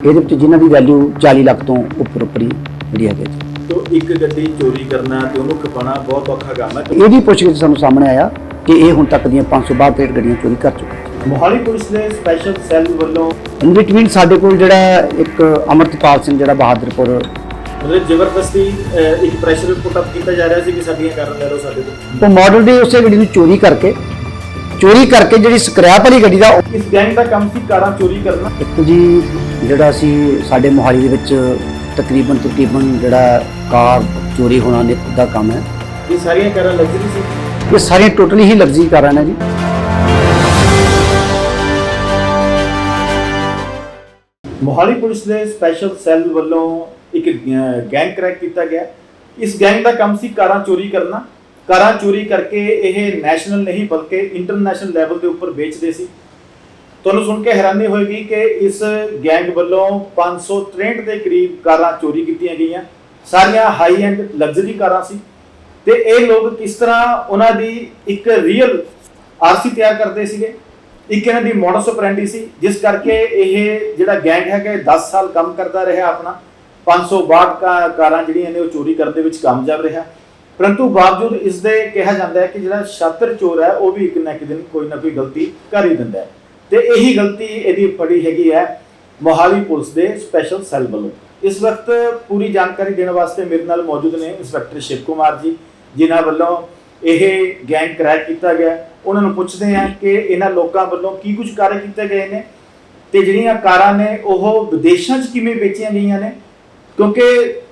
ਇਹਦੇ ਵਿੱਚ ਜਿਨ੍ਹਾਂ ਦੀ ਵੈਲਿਊ 40 ਲੱਖ ਤੋਂ ਉੱਪਰ ਉੱਪਰ ਹੀ ਜਿਹੜੀ ਹੈਗੇ ਜੀ। ਤੋ ਇੱਕ ਗੱਡੀ ਚੋਰੀ ਕਰਨਾ ਤੇ ਉਹਨੂੰ ਖਪਾਣਾ ਬਹੁਤ ਔਖਾ ਕੰਮ ਹੈ। ਇਹਦੀ ਪੁੱਛਗਿੱਛ ਸਾਨੂੰ ਸਾਹਮਣੇ ਆਇਆ ਕਿ ਇਹ ਹੁਣ ਤੱਕ ਦੀਆਂ 562 ਗੱਡੀਆਂ ਚੋਰੀ ਕਰ ਚੁੱਕਾ ਹੈ ਮੋਹਾਲੀ ਪੁਲਿਸ ਦੇ ਸਪੈਸ਼ਲ ਸੈੱਲ ਵੱਲੋਂ ਇਨ ਬਿਟਵੀਨ ਸਾਡੇ ਕੋਲ ਜਿਹੜਾ ਇੱਕ ਅਮਰਤਪਾਲ ਸਿੰਘ ਜਿਹੜਾ ਬਹਾਦਰਪੁਰ ਮਤਲਬ ਜ਼ਬਰਦਸਤੀ ਅਹ, ਇੱਕ ਪ੍ਰੈਸ਼ਰ ਪੁੱਟ ਅਪ ਕੀਤਾ ਜਾ ਰਿਹਾ ਸੀ ਕਿ ਸਾਡੀਆਂ ਕਾਰਨ ਲੈ ਲਓ ਸਾਡੇ ਤੋਂ ਉਹ ਮਾਡਲ ਦੇ ਉਸੇ ਗੱਡੀ ਨੂੰ ਚੋਰੀ ਕਰਕੇ ਚੋਰੀ ਕਰਕੇ ਜਿਹੜੀ ਸਕ੍ਰੈਪ ਵਾਲੀ ਗੱਡੀ ਦਾ ਇਸ ਗੈਂਗ ਦਾ ਕੰਮ ਸੀ ਕਾਰਾਂ ਚੋਰੀ ਕਰਨਾ। ਇੱਕ ਜੀ ਜਿਹੜਾ ਸੀ ਸਾਡੇ ਮੋਹਾਲੀ ਦੇ ਵਿੱਚ ਤਕਰੀਬਨ ਤਕਰੀਬਨ ਜਿਹੜਾ ਕਾਰ ਚੋਰੀ ਹੋਣਾ ਦਾ ਕੰਮ ਹੈ। ਇਹ ਸਾਰੀਆਂ ਕਾਰਾਂ ਲਗਜ਼ਰੀ ਸੀ? ਇਹ ਸਾਰੀਆਂ ਟੋਟਲੀ ਹੀ ਲਗਜ਼ਰੀ ਕਾਰਾਂ ਨੇ ਜੀ। ਮੋਹਾਲੀ ਪੁਲਿਸ ਦੇ ਸਪੈਸ਼ਲ ਸੈੱਲ ਵੱਲੋਂ ਇੱਕ ਗੈਂਗ ਕ੍ਰੈਕ ਕੀਤਾ ਗਿਆ। ਇਸ ਗੈਂਗ ਦਾ ਕੰਮ ਸੀ ਕਾਰਾਂ ਚੋਰੀ ਕਰਨਾ। ਕਾਰਾਂ ਚੋਰੀ ਕਰਕੇ ਇਹ ਨੈਸ਼ਨਲ ਨਹੀਂ ਬਲਕਿ ਇੰਟਰਨੈਸ਼ਨਲ ਲੈਵਲ ਦੇ ਉੱਪਰ ਵੇਚਦੇ ਸੀ। ਤੁਹਾਨੂੰ ਸੁਣ ਕੇ ਹੈਰਾਨੀ ਹੋਏਗੀ ਕਿ ਇਸ ਗੈਂਗ ਵੱਲੋਂ 563 ਦੇ ਕਰੀਬ ਕਾਰਾਂ ਚੋਰੀ ਕੀਤੀਆਂ ਗਈਆਂ। ਸਾਰੀਆਂ ਹਾਈ ਐਂਡ ਲਗਜ਼ਰੀ ਕਾਰਾਂ ਸੀ। ਤੇ ਇਹ ਲੋਕ ਕਿਸ ਤਰ੍ਹਾਂ ਉਹਨਾਂ ਦੀ ਇੱਕ ਰੀਅਲ ਆਰਸੀ ਤਿਆਰ ਕਰਦੇ ਸੀਗੇ? ਇੱਕ ਇਹਨਾਂ ਦੀ ਮੋਡਸ ਆਪਰੈਂਡੀ ਸੀ, ਜਿਸ ਕਰਕੇ ਇਹ ਜਿਹੜਾ ਗੈਂਗ ਹੈਗਾ, ਇਹ 10 ਸਾਲ ਕੰਮ ਕਰਦਾ ਰਿਹਾ ਆਪਣਾ। 562 ਕਾ- ਕਾਰਾਂ ਜਿਹੜੀਆਂ ਨੇ ਉਹ ਚੋਰੀ ਕਰਨ ਦੇ ਵਿੱਚ ਕਾਮਯਾਬ ਰਿਹਾ। ਪਰੰਤੂ ਬਾਵਜੂਦ ਇਸ ਦੇ ਕਿਹਾ ਜਾਂਦਾ ਹੈ ਕਿ ਜਿਹੜਾ ਛਾਤਰ ਚੋਰ ਹੈ, ਉਹ ਵੀ ਇੱਕ ਨਾ ਇੱਕ ਦਿਨ ਕੋਈ ਨਾ ਕੋਈ ਗਲਤੀ ਕਰ ਹੀ ਦਿੰਦਾ ਹੈ। ਤੇ ਇਹੀ ਗਲਤੀ ਇਹਦੀ ਫੜੀ ਹੈਗੀ ਹੈ ਮੋਹਾਲੀ ਪੁਲਿਸ ਦੇ ਸਪੈਸ਼ਲ ਸੈੱਲ ਵੱਲੋਂ। ਇਸ ਵਕਤ ਪੂਰੀ ਜਾਣਕਾਰੀ ਦੇਣ ਵਾਸਤੇ ਮੇਰੇ ਨਾਲ ਮੌਜੂਦ ਨੇ ਇੰਸਪੈਕਟਰ ਸ਼ਿਵ ਕੁਮਾਰ ਜੀ, ਜਿਨ੍ਹਾਂ ਵੱਲੋਂ ਇਹ ਗੈਂਗ ਕ੍ਰੈਕ ਕੀਤਾ ਗਿਆ ਉਹਨਾਂ ਨੂੰ ਪੁੱਛਦੇ ਹਾਂ ਕਿ ਇਹਨਾਂ ਲੋਕਾਂ ਵੱਲੋਂ ਕੀ ਕੁਝ ਕਾਰਜ ਕੀਤੇ ਗਏ ਨੇ ਤੇ ਜਿਹੜੀਆਂ ਕਾਰਾਂ ਨੇ, ਉਹ ਵਿਦੇਸ਼ਾਂ 'ਚ ਕਿਵੇਂ ਵੇਚੀਆਂ ਗਈਆਂ ਨੇ? ਕਿਉਂਕਿ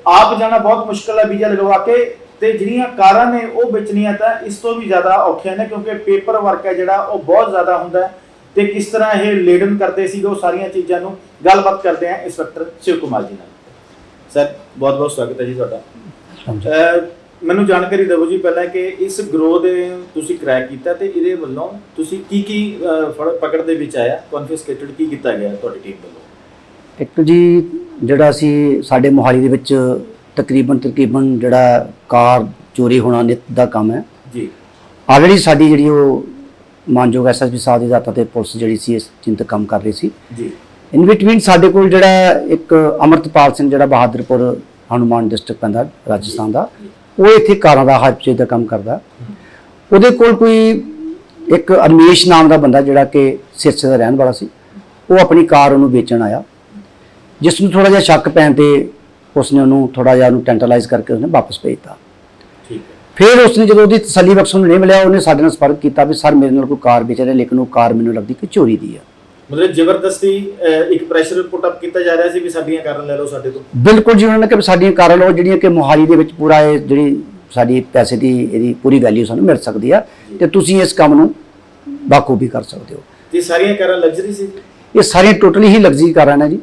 ਆਪ ਜਾਣਾ ਬਹੁਤ ਮੁਸ਼ਕਲ ਹੈ, ਵੀਜ਼ਾ ਲਗਵਾ ਕੇ ਤੇ ਜਿਹੜੀਆਂ ਕਾਰਾਂ ਨੇ ਉਹ ਵੇਚਣੀਆਂ ਤਾਂ ਇਸ ਤੋਂ ਵੀ ਜ਼ਿਆਦਾ ਔਖੀਆਂ ਨੇ ਕਿਉਂਕਿ ਪੇਪਰ ਵਰਕ ਹੈ ਜਿਹੜਾ ਉਹ ਬਹੁਤ ਜ਼ਿਆਦਾ ਹੁੰਦਾ ਤੇ ਕਿਸ ਤਰ੍ਹਾਂ ਇਹ ਲੇਡਨ ਕਰਦੇ ਸੀਗੇ ਉਹ ਸਾਰੀਆਂ ਚੀਜ਼ਾਂ ਨੂੰ ਗੱਲਬਾਤ ਕਰਦੇ ਹਾਂ ਇੰਸਪੈਕਟਰ ਸ਼ਿਵ ਕੁਮਾਰ ਜੀ ਨਾਲ। ਸਰ ਬਹੁਤ ਬਹੁਤ ਸਵਾਗਤ ਹੈ ਜੀ ਤੁਹਾਡਾ। ਮੈਨੂੰ ਜਾਣਕਾਰੀ ਦਿਓ ਜੀ ਪਹਿਲਾਂ ਕਿ ਇਸ ਗਰੋਹ ਦੇ ਤੁਸੀਂ ਕ੍ਰੈਕ ਕੀਤਾ ਤੇ ਇਹਦੇ ਵੱਲੋਂ ਤੁਸੀਂ ਕੀ ਕੀ ਪਕੜ ਦੇ ਵਿੱਚ ਆਇਆ ਕਨਫਿਸਕੇਟਡ ਕੀ ਕੀਤਾ ਗਿਆ ਤੁਹਾਡੀ ਟੀਮ ਵੱਲੋਂ? ਇੱਕ ਜੀ ਜਿਹੜਾ ਸੀ ਸਾਡੇ ਮੋਹਾਲੀ ਦੇ ਵਿੱਚ ਤਕਰੀਬਨ ਤਕਰੀਬਨ ਜਿਹੜਾ ਕਾਰ ਚੋਰੀ ਹੋਣਾ ਨਿੱਤ ਦਾ ਕੰਮ ਹੈ। ਜੀ। ਆਲਰੇਡੀ ਸਾਡੀ ਜਿਹੜੀ ਉਹ ਮਾਨਯੋਗ ਐਸਐਸਪੀ ਸਾਹਿਬ ਦੀ ਦਾਤਾ ਤੇ ਪੁਲਿਸ ਜਿਹੜੀ ਸੀ ਇਸ ਚਿੰਤ ਕੰਮ ਕਰ ਰਹੀ ਸੀ। ਜੀ। ਇਨ ਬਿਟਵੀਨ ਸਾਡੇ ਕੋਲ ਜਿਹੜਾ ਇੱਕ ਅਮਰਤਪਾਲ ਸਿੰਘ ਜਿਹੜਾ ਬਹਾਦਰਪੁਰ ਹਨੂਮਾਨ ਡਿਸਟ੍ਰਿਕਟ ਪੈਂਦਾ ਰਾਜਸਥਾਨ ਦਾ ਉਹ ਇੱਥੇ ਕਾਰਾਂ ਦਾ ਹਾਈਪਚੇ ਦਾ ਕੰਮ ਕਰਦਾ। ਉਹਦੇ ਕੋਲ ਕੋਈ ਇੱਕ ਅਰਮੇਸ਼ ਨਾਮ ਦਾ ਬੰਦਾ ਜਿਹੜਾ ਕਿ ਸਿਰਸੇ ਦਾ ਰਹਿਣ ਵਾਲਾ ਸੀ ਉਹ ਆਪਣੀ ਕਾਰ ਉਹਨੂੰ ਵੇਚਣ ਆਇਆ। ਜਿਸ ਨੂੰ ਥੋੜਾ ਜਿਹਾ ਸ਼ੱਕ ਪੈਣ ਤੇ ਉਸਨੇ ਉਹਨੂੰ ਥੋੜਾ ਜਿਹਾ ਉਹਨੂੰ ਟੈਂਟਲਾਈਜ਼ ਕਰਕੇ ਉਸਨੇ ਵਾਪਸ ਭੇਜਤਾ ਠੀਕ ਹੈ। ਫਿਰ ਉਸਨੇ ਜਦੋਂ ਉਹਦੀ ਤਸੱਲੀ ਬਖਸ਼ ਨੂੰ ਨਹੀਂ ਮਿਲਿਆ ਉਹਨੇ ਸਾਡੇ ਨਾਲ ਸੰਪਰਕ ਕੀਤਾ ਵੀ ਸਰ ਮੇਰੇ ਨਾਲ ਕੋਈ ਕਾਰ ਵੇਚ ਰਿਹਾ ਲੇਕਿਨ ਉਹ ਕਾਰ ਮੈਨੂੰ ਲੱਗਦੀ ਕਿ ਚੋਰੀ ਦੀ ਆ। ਮਤਲਬ ਜ਼ਬਰਦਸਤੀ ਇੱਕ ਪ੍ਰੈਸ਼ਰ ਪੁੱਟ ਅਪ ਕੀਤਾ ਜਾ ਰਿਹਾ ਸੀ ਵੀ ਸਾਡੀਆਂ ਕਾਰਨ ਲੈ ਲਓ ਸਾਡੇ ਤੋਂ? ਬਿਲਕੁਲ ਜੀ ਉਹਨਾਂ ਨੇ ਕਿ ਸਾਡੀਆਂ ਕਾਰਾਂ ਲਓ ਜਿਹੜੀਆਂ ਕਿ ਮੋਹਾਲੀ ਦੇ ਵਿੱਚ ਪੂਰਾ ਇਹ ਜਿਹੜੀ ਸਾਡੀ ਪੈਸੇ ਦੀ ਇਹਦੀ ਪੂਰੀ ਵੈਲਿਊ ਸਾਨੂੰ ਮਿਲ ਸਕਦੀ ਆ ਤੇ ਤੁਸੀਂ ਇਸ ਕੰਮ ਨੂੰ ਬਾਖੂਬੀ ਕਰ ਸਕਦੇ ਹੋ। ਤੇ ਸਾਰੀਆਂ ਕਾਰਾਂ ਲਗਜ਼ਰੀ ਸੀ ਇਹ ਸਾਰੀਆਂ ਟੋਟਲੀ ਹੀ ਲਗਜ਼ਰੀ ਕਾਰਾਂ ਨੇ ਜੀ।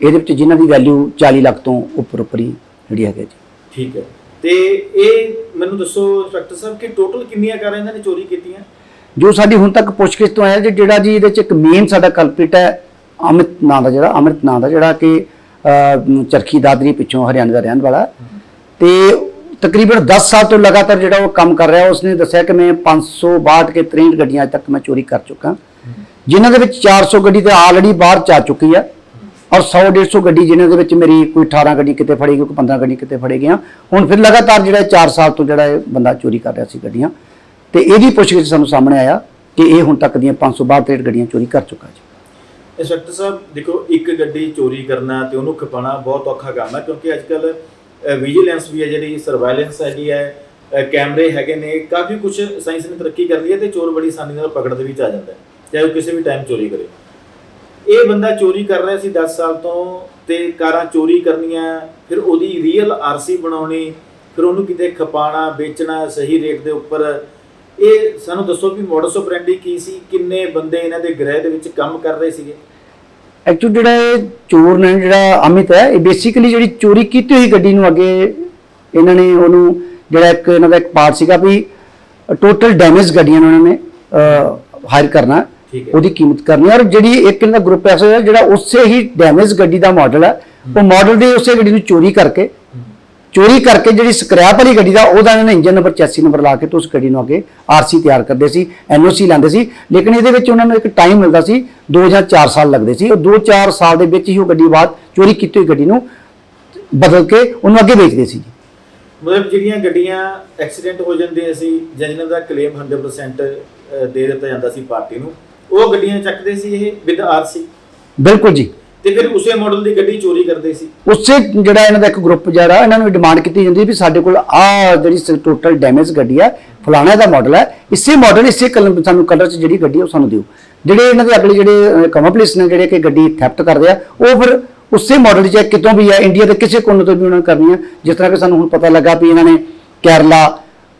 ਇਹਦੇ ਵਿੱਚ ਜਿਨ੍ਹਾਂ ਦੀ ਵੈਲਿਊ 40 ਲੱਖ ਤੋਂ ਉੱਪਰ ਉੱਪਰ ਹੀ ਜਿਹੜੀ ਹੈਗੀ ਜੀ। ਠੀਕ ਹੈ। ਤੇ ਇਹ ਮੈਨੂੰ ਦੱਸੋ ਇੰਸਪੈਕਟਰ ਸਾਹਿਬ ਕਿ ਟੋਟਲ ਕਿੰਨੀਆਂ ਕਾਰਾਂ ਇਹਨਾਂ ਨੇ ਚੋਰੀ ਕੀਤੀਆਂ? ਜੋ ਸਾਡੀ ਹੁਣ ਤੱਕ ਪੁੱਛਗਿੱਛ ਤੋਂ ਆਇਆ ਜੀ ਜਿਹੜਾ ਜੀ ਇਹਦੇ ਚ ਇੱਕ ਮੇਨ ਸਾਡਾ ਕਲਪਿਟ ਹੈ ਅਮਿਤ ਨਾਂ ਦਾ ਜਿਹੜਾ ਅਮਿਤ ਨਾਂ ਦਾ ਜਿਹੜਾ ਕਿ ਚਰਖੀ ਦਾਦਰੀ ਪਿੱਛੋਂ ਹਰਿਆਣਾ ਦਾ ਰਹਿਣ ਵਾਲਾ। ਤੇ ਤਕਰੀਬਨ 10 ਸਾਲ ਤੋਂ ਲਗਾਤਾਰ ਜਿਹੜਾ ਉਹ ਕੰਮ ਕਰ ਰਿਹਾ ਉਸਨੇ ਦੱਸਿਆ ਕਿ ਮੈਂ 562 ਕੇ 63 ਗੱਡੀਆਂ ਅੱਜ ਤੱਕ ਮੈਂ ਚੋਰੀ ਕਰ ਚੁੱਕਾ। ਜਿਨ੍ਹਾਂ ਦੇ ਵਿੱਚ 400 ਗੱਡੀ ਤੇ ਆਲਰੇਡੀ ਬਾਹਰ ਜਾ ਚੁੱਕੀ ਆ। ਔਰ 100 150 ਗੱਡੀ ਜਿਨ੍ਹਾਂ ਦੇ ਵਿੱਚ ਮੇਰੀ ਕੋਈ 18 ਗੱਡੀ ਕਿਤੇ ਫੜੀ ਗਈ, ਕੋਈ 15 ਗੱਡੀ ਕਿਤੇ ਫੜੇ ਗਈਆਂ। ਹੁਣ ਫਿਰ ਲਗਾਤਾਰ ਜਿਹੜਾ 4 ਸਾਲ ਤੋਂ ਜਿਹੜਾ ਇਹ ਬੰਦਾ ਚੋਰੀ ਕਰ ਰਿਹਾ ਸੀ ਗੱਡੀਆਂ, ਤੇ ਇਹਦੀ ਪੁੱਛਗਿੱਛ ਸਾਨੂੰ ਸਾਹਮਣੇ ਆਇਆ ਕਿ ਇਹ ਹੁਣ ਤੱਕ ਦੀਆਂ 562 ਗੱਡੀਆਂ ਚੋਰੀ ਕਰ ਚੁੱਕਾ ਜੀ। ਇੰਸਪੈਕਟਰ ਸਾਹਿਬ, ਦੇਖੋ, ਇੱਕ ਗੱਡੀ ਚੋਰੀ ਕਰਨਾ ਤੇ ਉਹਨੂੰ ਖਪਾਣਾ ਬਹੁਤ ਔਖਾ ਕੰਮ ਹੈ ਕਿਉਂਕਿ ਅੱਜ ਕੱਲ ਵਿਜੀਲੈਂਸ ਵੀ ਹੈ ਜਿਹੜੀ ਸਰਵਾਈਲੈਂਸ ਹੈਗੀ ਹੈ ਕੈਮਰੇ ਹੈਗੇ ਨੇ, ਕਾਫੀ ਕੁਝ ਸਾਇੰਸ ਨੇ ਤਰੱਕੀ ਕਰ ਲਈ ਹੈ ਤੇ ਚੋਰ ਬੜੀ ਆਸਾਨੀ ਨਾਲ ਪਕੜ ਦੇ ਵਿੱਚ ਆ ਜਾਂਦਾ ਹੈ, ਚਾਹੇ ਉਹ ਕਿਸੇ ਵੀ ਟਾਈਮ ਚੋਰੀ ਕਰੇ। ਇਹ ਬੰਦਾ ਚੋਰੀ ਕਰ ਰਿਹਾ ਸੀ 10 ਸਾਲ ਤੋਂ ਤੇ ਕਾਰਾਂ ਚੋਰੀ ਕਰਨੀਆਂ, ਫਿਰ ਉਹਦੀ ਰੀਅਲ ਆਰਸੀ ਬਣਾਉਣੀ, ਫਿਰ ਉਹਨੂੰ ਕਿਤੇ ਖਪਾਣਾ ਵੇਚਣਾ ਸਹੀ ਰੇਟ ਦੇ ਉੱਪਰ। ਇਹ ਸਾਨੂੰ ਦੱਸੋ ਵੀ ਮੋਡਸ ਆਪਰੈਂਡੀ ਕੀ ਸੀ? ਕਿੰਨੇ ਬੰਦੇ ਇਹਨਾਂ ਦੇ ਗ੍ਰਹਿ ਦੇ ਵਿੱਚ ਕੰਮ ਕਰ ਰਹੇ ਸੀਗੇ? ਐਕਚੁਅਲੀ ਜਿਹੜਾ ਇਹ ਚੋਰ ਨੇ, ਜਿਹੜਾ ਅਮਿਤ ਹੈ, ਇਹ ਬੇਸਿਕਲੀ ਜਿਹੜੀ ਚੋਰੀ ਕੀਤੀ ਹੋਈ ਗੱਡੀ ਨੂੰ ਅੱਗੇ ਇਹਨਾਂ ਨੇ ਉਹਨੂੰ ਜਿਹੜਾ ਇੱਕ, ਇਹਨਾਂ ਦਾ ਇੱਕ ਪਾਰਟ ਸੀਗਾ ਵੀ ਟੋਟਲ ਡੈਮੇਜ ਗੱਡੀਆਂ ਨੂੰ ਉਹਨਾਂ ਨੇ ਹਾਇਰ ਕਰਨਾ। ਉਹਦੀ ਕੀਮਤ ਕਰਨੀ। ਔਰ ਜਿਹੜੀ ਇੱਕ ਇਹਨਾਂ ਦਾ ਗਰੁੱਪ ਐਸਾ ਹੈ ਜਿਹੜਾ ਉਸੇ ਹੀ ਡੈਮੇਜ ਗੱਡੀ ਦਾ ਮਾਡਲ ਹੈ ਉਹ ਮਾਡਲ ਦੇ ਉਸੇ ਗੱਡੀ ਨੂੰ ਚੋਰੀ ਕਰਕੇ ਚੋਰੀ ਕਰਕੇ ਜਿਹੜੀ ਸਕ੍ਰੈਪ ਵਾਲੀ ਗੱਡੀ ਦਾ ਉਹਦਾ ਇਹਨਾਂ ਨੇ ਇੰਜਨ ਨੰਬਰ 86 ਨੰਬਰ ਲਾ ਕੇ ਤੇ ਉਸ ਗੱਡੀ ਨੂੰ ਅੱਗੇ ਆਰਸੀ ਤਿਆਰ ਕਰਦੇ ਸੀ ਐਨਓਸੀ ਲੈਂਦੇ ਸੀ। ਲੇਕਿਨ ਇਹਦੇ ਵਿੱਚ ਉਹਨਾਂ ਨੂੰ ਇੱਕ ਟਾਈਮ ਮਿਲਦਾ ਸੀ 2 ਜਾਂ 4 ਸਾਲ ਲੱਗਦੇ ਸੀ। ਉਹ 2-4 ਸਾਲ ਦੇ ਵਿੱਚ ਹੀ ਉਹ ਗੱਡੀ ਬਾਅਦ ਚੋਰੀ ਕੀਤੀ ਹੋਈ ਗੱਡੀ ਨੂੰ ਬਦਲ ਕੇ ਉਹਨੂੰ ਅੱਗੇ ਵੇਚਦੇ ਸੀ ਮਤਲਬ ਜਿਹੜੀਆਂ ਗੱਡੀਆਂ ਐਕਸੀਡੈਂਟ ਹੋ ਜਾਂਦੇ ਸੀ ਜਾਂ ਜਿਨ੍ਹਾਂ ਦਾ ਕਲੇਮ 100% ਅ, ਦੇ ਦਿੱਤਾ ਜਾਂਦਾ ਸੀ ਪਾਰਟੀ ਨੂੰ ਉਹ ਗੱਡੀਆਂ ਚੱਕਦੇ ਸੀ ਇਹ ਵਿਦ ਆਰਸੀ ਬਿਲਕੁਲ ਜੀ। ਤੇ ਫਿਰ ਉਸੇ ਮਾਡਲ ਦੀ ਗੱਡੀ ਚੋਰੀ ਕਰਦੇ ਸੀ। ਉਸੇ ਜਿਹੜਾ ਇਹਨਾਂ ਦਾ ਇੱਕ ਗਰੁੱਪ ਜਿਹੜਾ ਇਹਨਾਂ ਨੂੰ ਡਿਮਾਂਡ ਕੀਤੀ ਜਾਂਦੀ ਵੀ ਸਾਡੇ ਕੋਲ ਆ ਜਿਹੜੀ ਟੋਟਲ ਡੈਮੇਜ ਗੱਡੀ ਹੈ ਫਲਾਣਾ ਦਾ ਮਾਡਲ ਹੈ ਇਸੇ ਮਾਡਲ ਇਸੇ ਕਲਰ ਸਾਨੂੰ ਕਲਰ 'ਚ ਜਿਹੜੀ ਗੱਡੀ ਉਹ ਸਾਨੂੰ ਦਿਓ। ਜਿਹੜੇ ਇਹਨਾਂ ਦੇ ਅਗਲੇ ਜਿਹੜੇ ਕਮਪਲੀਸ ਨੇ ਜਿਹੜੇ ਕਿ ਗੱਡੀ ਥੈਫਟ ਕਰਦੇ ਆ ਉਹ ਫਿਰ ਉਸੇ ਮਾਡਲ 'ਚ ਕਿਤੋਂ ਵੀ ਹੈ ਇੰਡੀਆ ਦੇ ਕਿਸੇ ਕੋਨੇ ਤੋਂ ਵੀ ਉਹਨਾਂ ਕਰਨੀ ਜਿਸ ਤਰ੍ਹਾਂ ਕਿ ਸਾਨੂੰ ਹੁਣ ਪਤਾ ਲੱਗਾ ਵੀ ਇਹਨਾਂ ਨੇ ਕੇਰਲਾ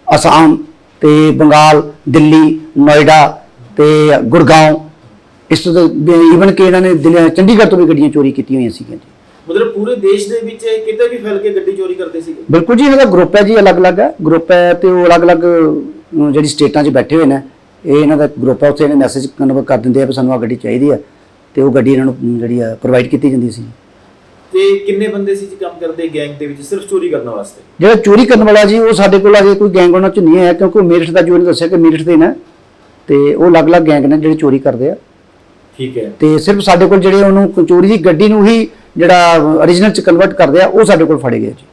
ਅਸਾਮ ਤੇ ਬੰਗਾਲ ਦਿੱਲੀ ਨੋਇਡਾ ਤੇ ਗੁਰਗਾਉਂ ਇਸ ਤੋਂ ਈਵਨ ਕਿ ਇਹਨਾਂ ਨੇ ਦਿੱਲੀ ਚੰਡੀਗੜ੍ਹ ਤੋਂ ਵੀ ਗੱਡੀਆਂ ਚੋਰੀ ਕੀਤੀਆਂ ਹੋਈਆਂ ਸੀਗੀਆਂ ਜੀ। ਮਤਲਬ ਪੂਰੇ ਦੇਸ਼ ਦੇ ਵਿੱਚ ਇਹ ਕਿਤੇ ਵੀ ਫੈਲ ਕੇ ਗੱਡੀ ਚੋਰੀ ਕਰਦੇ ਸੀਗੇ? ਬਿਲਕੁਲ ਜੀ ਇਹਨਾਂ ਦਾ ਗਰੁੱਪ ਹੈ ਜੀ ਅਲੱਗ-ਅਲੱਗ ਹੈ। ਗਰੁੱਪ ਹੈ ਤੇ ਉਹ ਅਲੱਗ-ਅਲੱਗ ਜਿਹੜੀ ਸਟੇਟਾਂ 'ਚ ਬੈਠੇ ਹੋਏ ਨੇ ਇਹ ਇਹਨਾਂ ਦਾ ਗਰੁੱਪ ਹੈ ਉੱਥੇ ਇਹਨੇ ਮੈਸੇਜ ਕਨਵਰ ਕਰ ਦਿੰਦੇ ਆ ਵੀ ਸਾਨੂੰ ਆ ਗੱਡੀ ਚਾਹੀਦੀ ਹੈ। ਤੇ ਉਹ ਗੱਡੀ ਇਹਨਾਂ ਨੂੰ ਜਿਹੜੀ ਆ ਪ੍ਰੋਵਾਈਡ ਕੀਤੀ ਜਾਂਦੀ ਸੀ। ਤੇ ਕਿੰਨੇ ਬੰਦੇ ਸੀ ਜੀ ਕੰਮ ਕਰਦੇ ਗੈਂਗ ਦੇ ਵਿੱਚ ਸਿਰਫ ਚੋਰੀ ਕਰਨ ਵਾਸਤੇ? ਜਿਹੜਾ ਚੋਰੀ ਕਰਨ ਵਾਲਾ ਜੀ ਉਹ ਸਾਡੇ ਕੋਲ ਅਜੇ ਕੋਈ ਗੈਂਗ ਉਹਨਾਂ 'ਚ ਨਹੀਂ ਹੈ ਕਿਉਂਕਿ ਮੇਰਠ ਦਾ ਜੋ ਇਹਨੇ ਦੱਸਿਆ ਕਿ ਮੇਰਠ ਦੇ ਨੇ। ਤੇ ਉਹ ਅਲੱਗ-ਅਲੱਗ ਗੈਂਗ ਨੇ ਜਿਹੜੇ ਚੋਰੀ ਕਰਦੇ ਆ। ਠੀਕ ਹੈ। ਤੇ ਸਿਰਫ ਸਾਡੇ ਕੋਲ ਜਿਹੜੇ ਉਹਨੂੰ ਚੋਰੀ ਦੀ ਗੱਡੀ ਨੂੰ ਹੀ ਜਿਹੜਾ origignal 'ਚ ਕਨਵਰਟ ਕਰਦੇ ਆ ਉਹ ਸਾਡੇ ਕੋਲ ਫੜੇ ਗਏ ਜੀ।